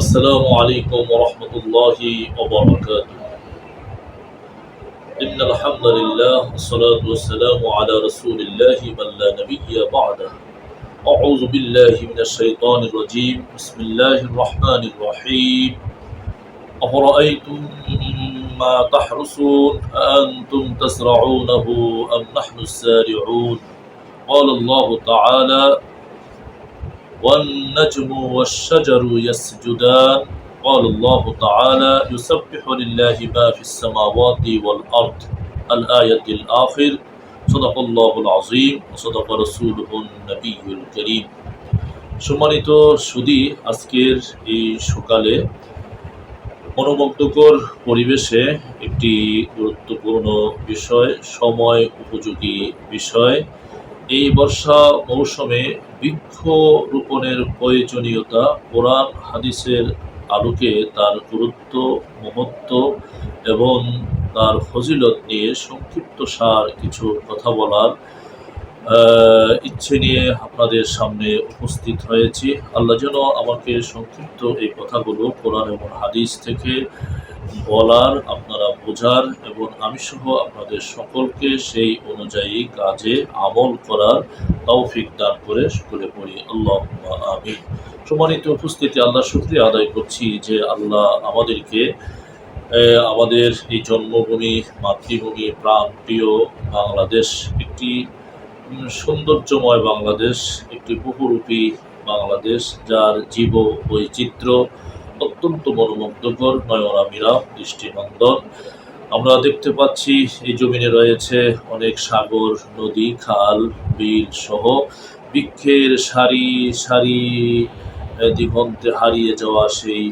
السلام عليكم ورحمة الله وبركاته. إن الحمد لله والصلاة والسلام على رسول الله من لا نبي بعده. أعوذ بالله من الشيطان الرجيم. بسم الله الرحمن الرحيم. أفرأيتم ما تحرسون أأنتم تزرعونه أم نحن الزارعون؟ قال الله تعالى والنجم والشجر يسجدان قال الله تعالى يسبح لله ما في السماوات والأرض الآية الآخر صدق الله العظيم وصدق رسوله النبي الكريم সম্মানিত সুদী আজকের এই সকালে মনোমুগ্ধকর পরিবেশে একটি গুরুত্বপূর্ণ বিষয় সময় উপযোগী বিষয় এই বর্ষা মৌসুমে বৃক্ষ রোপণের প্রয়োজনীয়তা কোরআন হাদিসের আলোকে তার গুরুত্ব, মহত্ব এবং তার ফজিলত নিয়ে সংক্ষিপ্ত সার কিছু কথা বলার ইচ্ছে নিয়ে আপনাদের সামনে উপস্থিত হয়েছি। আল্লাহ যেন আমাকে সংক্ষিপ্ত এই কথাগুলো কোরআন এবং হাদিস থেকে বলার, আপনারা বোঝার এবং আমি সহ আপনাদের সকলকে সেই অনুযায়ী কাজে আমল করার তৌফিক দান করে সকলে পড়ি। আল্লাহ আমি সম্মানিত উপস্থিতি, আল্লাহ শুক্রিয়া আদায় করছি যে আল্লাহ আমাদেরকে আমাদের এই জন্মভূমি, মাতৃভূমি প্রাণ প্রিয় বাংলাদেশ, একটি সৌন্দর্যময় বাংলাদেশ, একটি বহুরূপী বাংলাদেশ, যার জীব বৈচিত্র্য অত্যন্ত মনোমুগ্ধকর নয়নামিরা দৃষ্টিনন্দন। আমরা দেখতে পাচ্ছি এই জমিনে রয়েছে অনেক সাগর, নদী, খাল, বিল সহ বৃক্ষের সারি সারি দিগন্তে হারিয়ে যাওয়া সেই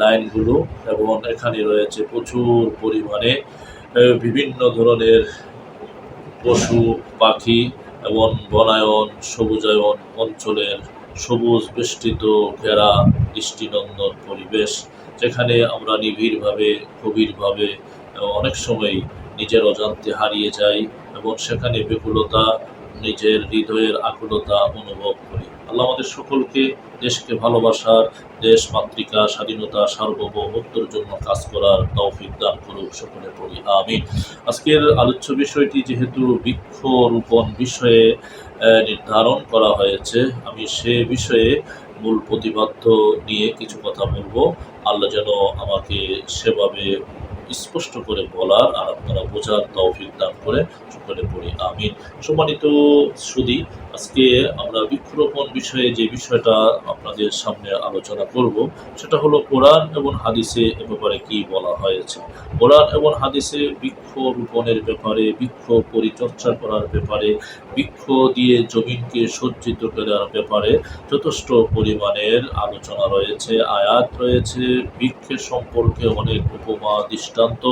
লাইনগুলো এবং এখানে রয়েছে প্রচুর পরিমাণে বিভিন্ন ধরনের পশু, পাখি এবং বনায়ন, সবুজায়ন অঞ্চলের সবুজ বেষ্টিত ঘেরা দৃষ্টিনন্দন পরিবেশ, যেখানে আমরা নিবিড়ভাবে, গভীরভাবে অনেক সময় নিজের অজান্তে হারিয়ে যাই এবং সেখানে বিপুলতা নিজের হৃদয়ের আকুলতা অনুভব করি। আল্লাহ আমাদের সকলকে দেশকে ভালোবাসার, দেশ মাতৃকা, স্বাধীনতা, সার্বভৌমত্বর জন্য কাজ করার তৌফিক দান করুক সকলে পড়ি আমি আজকের আলোচ্য বিষয়টি যেহেতু বৃক্ষরোপণ বিষয়ে নির্ধারণ করা হয়েছে। আমি সে বিষয়ে মূল প্রতিপাদ্য নিয়ে কিছু কথা বলব। আল্লাহ যেন আমাকে সেভাবে স্পষ্ট করে বলার আর আপনারা বোঝার তৌফিক দান করে সকলে পড়ি। আমিন। সম্মানিত সুদী আজকে আমরা বৃক্ষরোপণ বিষয়ে যে বিষয়টা আপনাদের সামনে আলোচনা করব, সেটা হলো কোরআন এবং হাদিসে এ ব্যাপারে কি বলা হয়েছে। কোরআন এবং হাদিসে বৃক্ষ রোপণের ব্যাপারে, বৃক্ষ পরিচর্যা করার ব্যাপারে, বৃক্ষ দিয়ে জমিনকে সজ্জিত করার ব্যাপারে যথেষ্ট পরিমাণের আলোচনা রয়েছে, আয়াত রয়েছে। বৃক্ষের সম্পর্কে অনেক উপমা দৃষ্টান্ত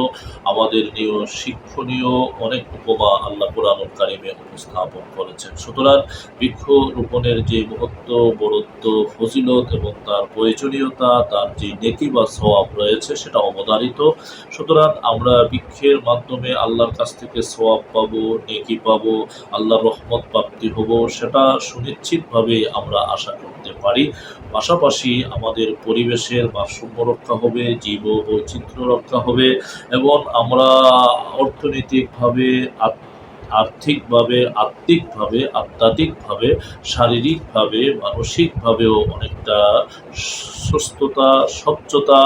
আমাদের নিয়ে শিক্ষণীয় অনেক উপমা আল্লাহ কোরআন কারিমে উপস্থাপন করেছেন। সুতরাং বৃক্ষ রোপণের যে মহত্ব, বরত্ব, ফজিলত এবং তার প্রয়োজনীয়তা, তার যে নেকি বা সওয়াব রয়েছে সেটা অবধারিত। সুতরাং আমরা বৃক্ষের মাধ্যমে আল্লাহর কাছ থেকে সোয়াব পাবো, নেকি পাবো, আল্লাহর রহমত প্রাপ্তি হব, সেটা সুনিশ্চিতভাবে আমরা আশা করতে পারি। পাশাপাশি আমাদের পরিবেশের ভারসাম্য রক্ষা হবে, জীব বৈচিত্র্য রক্ষা হবে এবং আমরা অর্থনৈতিকভাবে আর্থিকভাবে, আত্মিকভাবে, আধ্যাত্মিকভাবে, শারীরিকভাবে, মানসিকভাবেও অনেকটা সুস্থতা, স্বচ্ছতা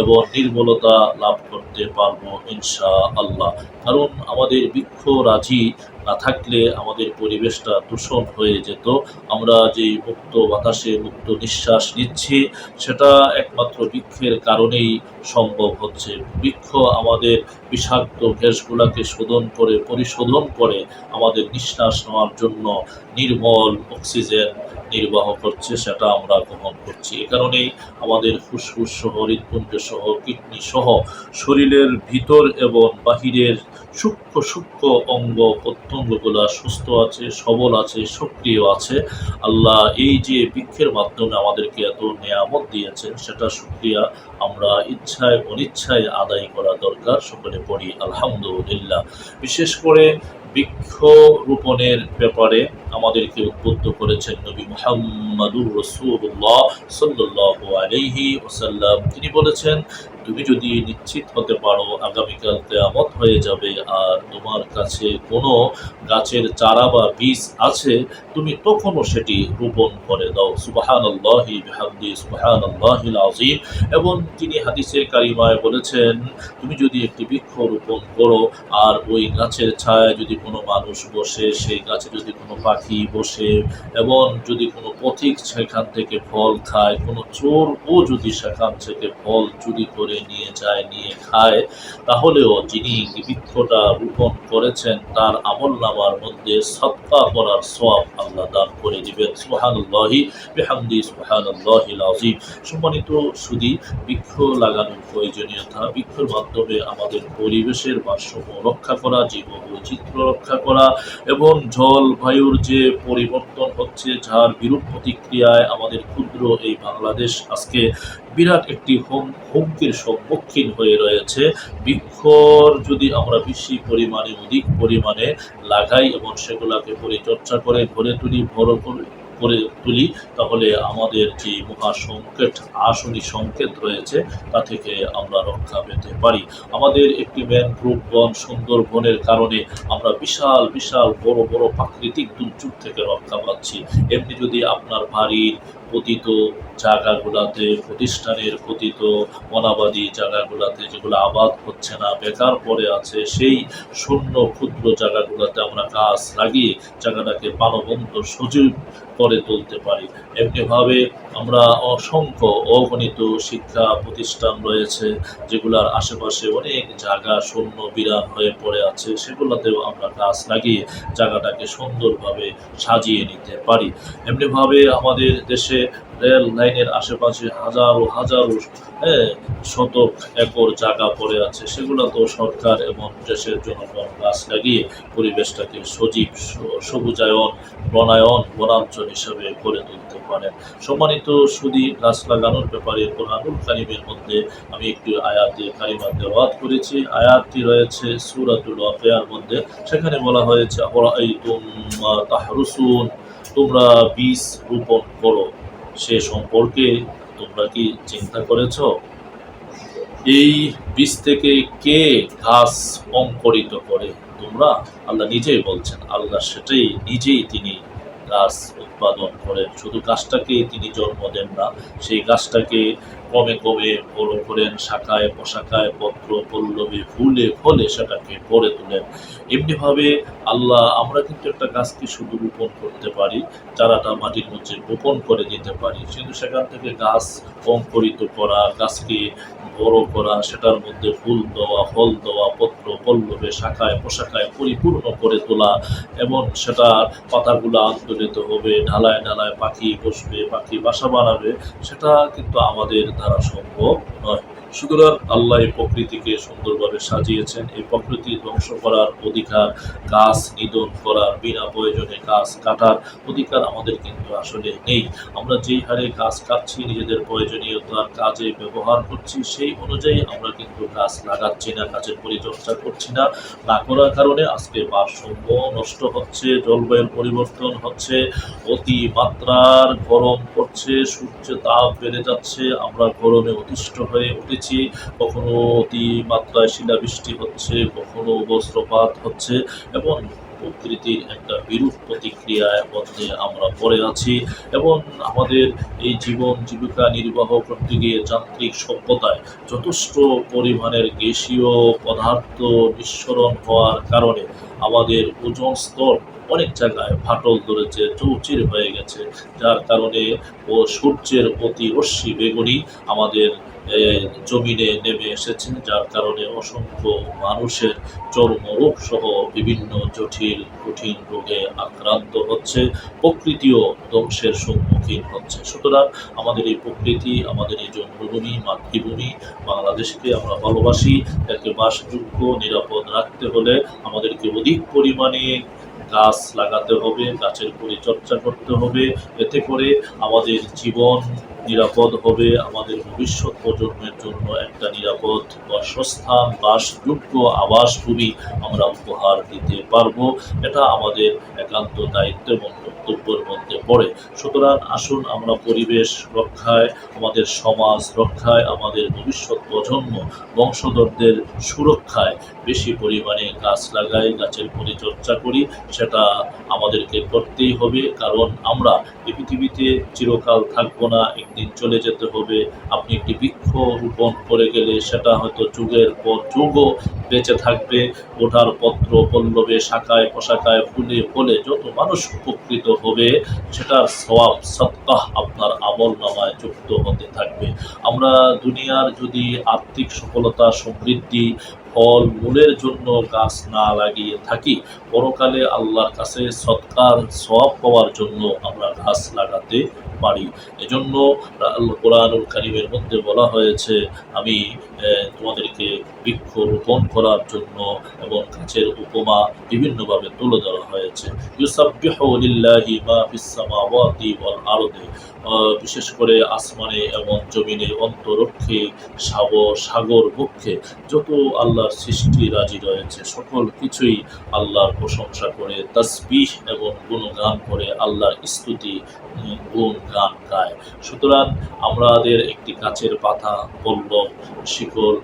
এবং নির্মলতা লাভ করতে পারব ইনশা আল্লাহ কারণ আমাদের বৃক্ষ রাজি না থাকলে আমাদের পরিবেশটা দূষণ হয়ে যেত। আমরা যে মুক্ত বাতাসে মুক্ত নিঃশ্বাস নিচ্ছি, সেটা একমাত্র বৃক্ষের কারণেই সম্ভব হচ্ছে। বৃক্ষ আমাদের বিষাক্ত গ্যাসগুলাকে শোধন করে, পরিশোধন করে আমাদের নিঃশ্বাস নেওয়ার জন্য নির্মল অক্সিজেন নির্বাহ করছে, সেটা আমরা গ্রহণ করছি। এ কারণেই আমাদের ফুসফুস সহ হৃদপুঞ্জ সহ, কিডনি সহ, শরীরের ভিতর এবং বাহিরের সূক্ষ্ম সূক্ষ্ম অঙ্গ প্রত্যঙ্গগুলা সুস্থ আছে, সবল আছে, সক্রিয় আছে। আল্লাহ এই যে বৃক্ষের মাধ্যমে আমাদেরকে এত নিয়ামত দিয়েছেন, সেটা সুক্রিয়া আমরা ইচ্ছায়, অনিচ্ছায় আদায় করা দরকার, সকলে পড়ি আলহামদুলিল্লাহ। বিশেষ করে বৃক্ষ রোপণের ব্যাপারে আমাদেরকে উদ্বুদ্ধ করেছেন নবী মোহাম্মদুর রসুল্লাহ সাল্লাহ আলহি ওসাল্লাম তিনি বলেছেন তুমি যদি নিশ্চিত হতে পারো, আগামীকাল কেয়ামত হয়ে যাবে আর তোমার কাছে কোনো গাছের চারা বা বীজ আছে, তুমি তখনও সেটি রোপণ করে দাও। সুবাহান আল্লাহি বিহামদি সুবাহান আল্লাহিল আজিম এবং তিনি হাদিসে কারিমায় বলেছেন, তুমি যদি একটি বৃক্ষ রোপণ করো আর ওই গাছের ছায়ায় যদি কোনো মানুষ বসে, সেই গাছে যদি কোনো পাখি বসে এবং যদি কোনো পথিক সেখান থেকে ফল খায়, কোনো চোর ও যদি সেখান থেকে ফল চুরি করে নিয়ে যায়, নিয়ে খায়, তাহলেও যিনি বৃক্ষটা রোপণ করেছেন, তার আমল নামার মধ্যে সৎকা করার সব আল্লাহ দান করে দিবেন। সুহানুল্লাহি বেহামদি সুহানুল্লাহিল আজিম সম্মানিত সুদী, বৃক্ষ লাগানোর প্রয়োজনীয়তা, বৃক্ষের মাধ্যমে আমাদের পরিবেশের ভারসাম্য রক্ষা করা জীব বৈচিত্র্য রক্ষা করা এবং জলবায়ুর যে পরিবর্তন হচ্ছে, যার বিরূপ প্রতিক্রিয়ায় আমাদের ক্ষুদ্র এই বাংলাদেশ আজকে বিরাট একটি হোম, হুমকির সম্মুখীন হয়ে রয়েছে। বৃক্ষর যদি আমরা বেশি পরিমাণে, অধিক পরিমাণে লাগাই এবং সেগুলোকে পরিচর্যা করে ঘরে তুলি, বড় করে করে তুলি, তাহলে আমাদের যে মহা সংকেত আসনি সংকেত রয়েছে, তা থেকে আমরা রক্ষা পেতে পারি। আমাদের একটি ম্যানগ্রোভ বন সুন্দর বনের কারণে আমরা বিশাল বিশাল বড় বড় প্রাকৃতিক দুর্যোগ থেকে রক্ষা পাচ্ছি। এমনি যদি আপনার বাড়ির পতিত, জায়গাগুলোতে, প্রতিষ্ঠানের পতিত, অনাবাদী জায়গাগুলোতে যেগুলো আবাদ হচ্ছে না, বেকার পড়ে আছে, সেই শূন্য ক্ষুদ্র জায়গাগুলোতে আমরা গাছ লাগিয়ে জায়গাটাকে প্রাণবন্ত সজীব করে তুলতে পারি। এমনিভাবে আমরা অসংখ্য অগণিত শিক্ষা প্রতিষ্ঠান রয়েছে, যেগুলোর আশেপাশে অনেক জায়গা শূন্য বিরান হয়ে পড়ে আছে, সেগুলোতেও আমরা গাছ লাগিয়ে জায়গাটাকে সুন্দরভাবে সাজিয়ে নিতে পারি। এমনিভাবে আমাদের দেশে রেল লাইনের আশেপাশে হাজারো হাজারো শতক একর জায়গা পড়ে আছে সেগুলো তো সরকার এবং দেশের জনগণ গাছ লাগিয়ে পরিবেশটাকে সজীব, সবুজায়ন, বনায়ন, বনাঞ্চল হিসেবে গড়ে তুলতে সম্মানিত সুদী ব্যাপারে কোরআনুল কারিমের মধ্যে আমি একটি আয়াতে কারিমা দেওয়াত করেছি। আয়াতটি রয়েছে সুরাতুল ওয়াকিয়ার মধ্যে। সেখানে বলা হয়েছে তাহরুসুন তোমরা বীজ রোপণ করো, সে সম্পর্কে তোমরা কি চিন্তা করেছ? এই বীজ থেকে কে ঘাস অঙ্কুরিত করে? তোমরা? আল্লাহ নিজেই বলছেন, আল্লাহ সেটাই নিজেই তিনি গাছ উৎপাদন করেন। শুধু গাছটাকেই তিনি জন্ম দেন না সেই গাছটাকে ক্রমে ক্রমে বড় করেন শাখায় পোশাখায় পত্র, পল্লবে, ফুলে ফলে সেটাকে গড়ে তোলেন। এমনিভাবে আল্লাহ, আমরা কিন্তু একটা গাছকে শুধু রোপণ করতে পারি, চারাটা মাটির মধ্যে রোপণ করে দিতে পারি। কিন্তু সেখান থেকে গাছ অঙ্কুরিত করা, গাছকে বড় করা, সেটার মধ্যে ফুল দেওয়া, ফল দেওয়া, পত্র, পল্লবে, শাখায়, পোশাখায় পরিপূর্ণ করে তোলা এবং সেটা পাতাগুলো আন্তরিত হবে, ঢালায় ঢালায় পাখি বসবে, পাখি বাসা বানাবে, সেটা কিন্তু আমাদের দ্বারা সম্ভব নয়। সুতরাং আল্লাহ এই প্রকৃতিকে সুন্দরভাবে সাজিয়েছেন। এই প্রকৃতি ধ্বংস করার অধিকার, গাছ নিধন করার, বিনা প্রয়োজনে গাছ কাটার অধিকার আমাদের কিন্তু আসলে নেই। আমরা যেই হারে গাছ কাটছি, নিজেদের প্রয়োজনীয়তার কাজে ব্যবহার করছি, সেই অনুযায়ী আমরা কিন্তু গাছ লাগাচ্ছি না, গাছের পরিচর্যা করছি না। না করার কারণে আজকে ভারসাম্য নষ্ট হচ্ছে, জলবায়ুর পরিবর্তন হচ্ছে, অতি মাত্রার গরম পড়ছে সূর্য তাপ বেড়ে যাচ্ছে, আমরা গরমে অতিষ্ঠ হয়ে উঠেছি কখনো অতিমাত্রায় শিলাবৃষ্টি হচ্ছে, কখনো বস্ত্রপাত হচ্ছে এবং প্রকৃতির একটা বিরূপ প্রতিক্রিয়ার মধ্যে আমরা পড়ে আছি এবং আমাদের এই জীবন জীবিকা নির্বাহ করতে গিয়ে যান্ত্রিক সভ্যতায় যথেষ্ট পরিমাণের গ্যাসীয় পদার্থ নিঃসরণ হওয়ার কারণে আমাদের ওজন স্তর অনেক জায়গায় ফাটল ধরেছে, চৌচির হয়ে গেছে। যার কারণে ও সূর্যের অতি রশ্মি বেগুনি আমাদের জমিনে নেমে এসেছে। যার কারণে অসংখ্য মানুষের চর্মরোগ সহ বিভিন্ন জটিল, কঠিন রোগে আক্রান্ত হচ্ছে। প্রকৃতিও ধ্বংসের সম্মুখীন হচ্ছে। সুতরাং আমাদের এই প্রকৃতি, আমাদের এই জন্মভূমি, মাতৃভূমি, বাংলাদেশকে আমরা ভালোবাসি। একে বাসযোগ্য, নিরাপদ রাখতে হলে আমাদেরকে অধিক পরিমাণে গাছ লাগাতে হবে, গাছের পরিচর্যা করতে হবে। এতে করে আমাদের জীবন নিরাপদ হবে, আমাদের ভবিষ্যৎ প্রজন্মের জন্য একটা নিরাপদ বাসস্থান, বাসযোগ্য আবাসভূমি আমরা উপহার দিতে পারব। এটা আমাদের একান্ত দায়িত্ব এবং কর্তব্যের মধ্যে পড়ে। সুতরাং আসুন আমরা পরিবেশ রক্ষায়, আমাদের সমাজ রক্ষায়, আমাদের ভবিষ্যৎ প্রজন্ম, বংশধরদের সুরক্ষায় বেশি পরিমাণে গাছ লাগাই, গাছের পরিচর্যা করি, সেটা আমাদেরকে করতেই হবে। কারণ আমরা এই পৃথিবীতে চিরকাল থাকব না, একদিন চলে যেতে হবে। আপনি একটি বৃক্ষ রোপণ করে গেলে সেটা হয়তো যুগের পর যুগও বেঁচে থাকবে। ওঠার পত্র, পল্লবে, শাখায় পোশাকায় ফুলে, ফলে যত মানুষ উপকৃত হবে, সেটার সওয়াব সৎকাহ আপনার আমল নামায় যুক্ত হতে থাকবে। আমরা দুনিয়ার যদি আর্থিক সফলতা, সমৃদ্ধি, ফল, মূলের জন্য গাছ না লাগিয়ে থাকি, পরকালে আল্লাহর কাছে সৎকার সব পাওয়ার জন্য আমরা গাছ লাগাতে পারি। এজন্য কোরআনুল কারিমের মধ্যে বলা হয়েছে, আমি তোমাদেরকে বৃক্ষ রোপণ করার জন্য এবং গাছের উপমা বিভিন্নভাবে তুলে ধরা হয়েছে। বিশেষ করে আসমানে এবং জমিনে অন্তরক্ষে সাগর সাগর বক্ষে যত আল্লাহর সৃষ্টি রাজি রয়েছে, সকল কিছুই আল্লাহর প্রশংসা করে, তসবিহ এবং গুণগান করে আল্লাহর স্তুতি গুণ গান গায়। সুতরাং আমাদের একটি গাছের পাতা পল্লব শিকড়,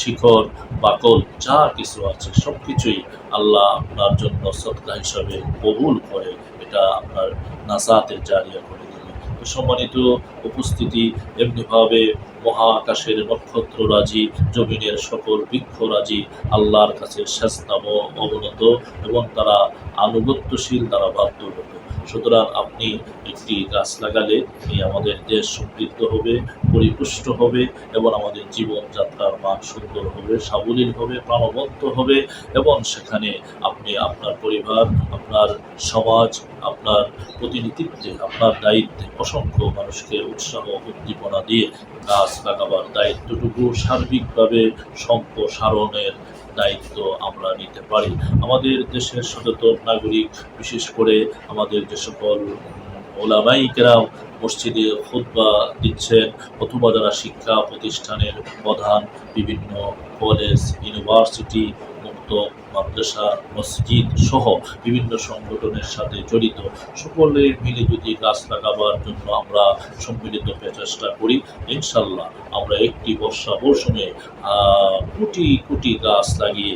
শিখর, বাকল, যা কিছু আছে সব কিছুই আল্লাহ আপনার জন্য সৎকা হিসাবে কবুল করে। এটা আপনার নাসাতের জারিয়া করে দেবে। সম্মানিত উপস্থিতি, এমনিভাবে মহাকাশের নক্ষত্ররাজি জমিনের সকল বৃক্ষরাজি আল্লাহর কাছে শেষতম অবনত এবং তারা আনুগত্যশীল তারা বাধ্যগত সুতরাং আপনি একটি গাছ লাগালে আমাদের দেশ সমৃদ্ধ হবে, পরিপুষ্ট হবে এবং আমাদের জীবনযাত্রার মান সুন্দর হবে, সাবলীল হবে, প্রাণবন্ত হবে এবং সেখানে আপনি আপনার পরিবার, আপনার সমাজ, আপনার প্রতিনিধিত্বে, আপনার দায়িত্বে অসংখ্য মানুষকে উৎসাহ উদ্দীপনা দিয়ে গাছ লাগাবার দায়িত্বটুকু সার্বিকভাবে সম্প্রসারণের দায়িত্ব আমরা নিতে পারি। আমাদের দেশের সচেতন নাগরিক, বিশেষ করে আমাদের যে সকল ওলামাই কেরাম মসজিদে খুতবা দিচ্ছেন অথবা যারা শিক্ষা প্রতিষ্ঠানের প্রধান, বিভিন্ন কলেজ, ইউনিভার্সিটি মুক্ত মাদ্রাসা, মসজিদ সহ বিভিন্ন সংগঠনের সাথে জড়িত। সকলে মিলে যদি গাছ লাগাবার জন্য আমরা সম্মিলিত প্রচেষ্টা করি ইনশাল্লাহ আমরা একটি বর্ষা মৌসুমে কোটি কোটি গাছ লাগিয়ে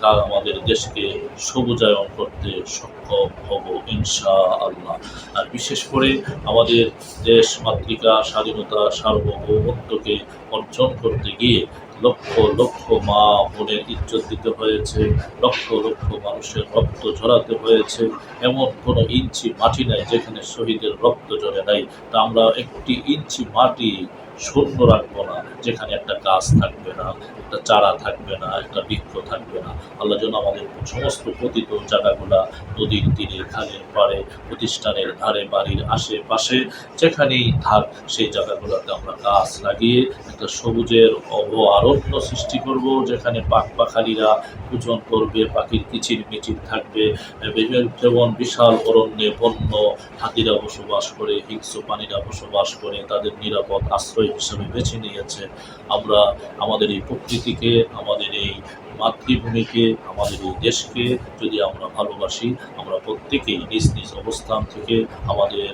তা আমাদের দেশকে সবুজায়ন করতে সক্ষম হব ইনশা আল্লাহ আর বিশেষ করে আমাদের দেশ মাতৃকা, স্বাধীনতা, সার্বভৌমত্বকে অর্জন করতে গিয়ে লক্ষ লক্ষ মা বোনের ইজ্জত দিতে হয়েছে, লক্ষ লক্ষ মানুষের রক্ত ঝরাতে হয়েছে। এমন কোনো ইঞ্চি মাটি নাই যেখানে শহীদের রক্ত ঝরে নাই। তা আমরা একটি ইঞ্চি মাটি শূন্য রাখব না। যেখানে একটা গাছ থাকবে না, একটা চারা থাকবে না, একটা বৃক্ষ থাকবে না। আল্লাহ যেন আমাদের সমস্ত পতিত জায়গাগুলা নদীর তীরে, খালের পাড়ে, প্রতিষ্ঠানের ধারে, বাড়ির আশেপাশে, যেখানেই থাক, সেই জায়গাগুলোতে আমরা গাছ লাগিয়ে একটা সবুজের অভয়ারণ্য সৃষ্টি করব। যেখানে পাক পাখালিরা পূজন করবে, পাখির কিচির মিচির থাকবে যেমন বিশাল অরণ্যে বন্য হাতিরা বসবাস করে, হিংস্র প্রাণীরা বসবাস করে, তাদের নিরাপদ আশ্রয় হিসেবে বেছে নিয়েছে। আমরা আমাদের এই প্রকৃতিকে, আমাদের এই মাতৃভূমিকে, আমাদের এই দেশকে যদি আমরা ভালোবাসি, আমরা প্রত্যেকেই নিজ নিজ অবস্থান থেকে আমাদের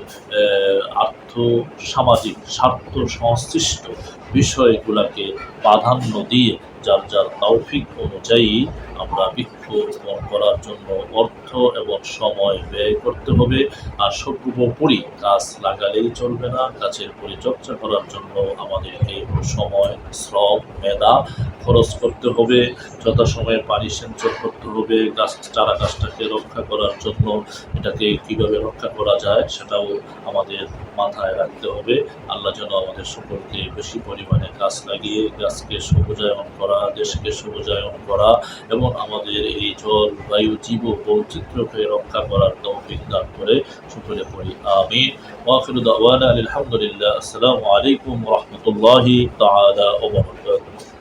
আর্থ, সামাজিক, স্বার্থ সংশ্লিষ্ট বিষয়গুলোকে প্রাধান্য দিয়ে যার যার তৌফিক অনুযায়ী আমরা বৃক্ষরোপণ করার জন্য অর্থ এবং সময় ব্যয় করতে হবে। আর সর্বোপরি গাছ লাগালেই চলবে না, গাছের পরিচর্যা করার জন্য আমাদেরকে সময়, শ্রম, মেধা খরচ করতে হবে। যথাসময়ে পানি সিঞ্চন করতে হবে, গাছ, চারা গাছটাকে রক্ষা করার জন্য। এটাকে কীভাবে রক্ষা করা যায় সেটাও আমাদের মাথায় রাখতে হবে। আল্লাহ যেন আমাদের সকলকে বেশি পরিমাণে গাছ লাগিয়ে গাছকে সবুজায়ন করা, দেশকে সবুজায়ন করা এবং আমাদের এই জল, বায়ু, জীব বৈচিত্র্যকে রক্ষা করার তৌফিক দান করে সকলে পড়ি আমি ওয়াফির দাওয়ানা আলহামদুলিল্লাহ আসসালামু আলাইকুম রহমতুল্লাহি তাআলা ওয়া বারাকাতুহু।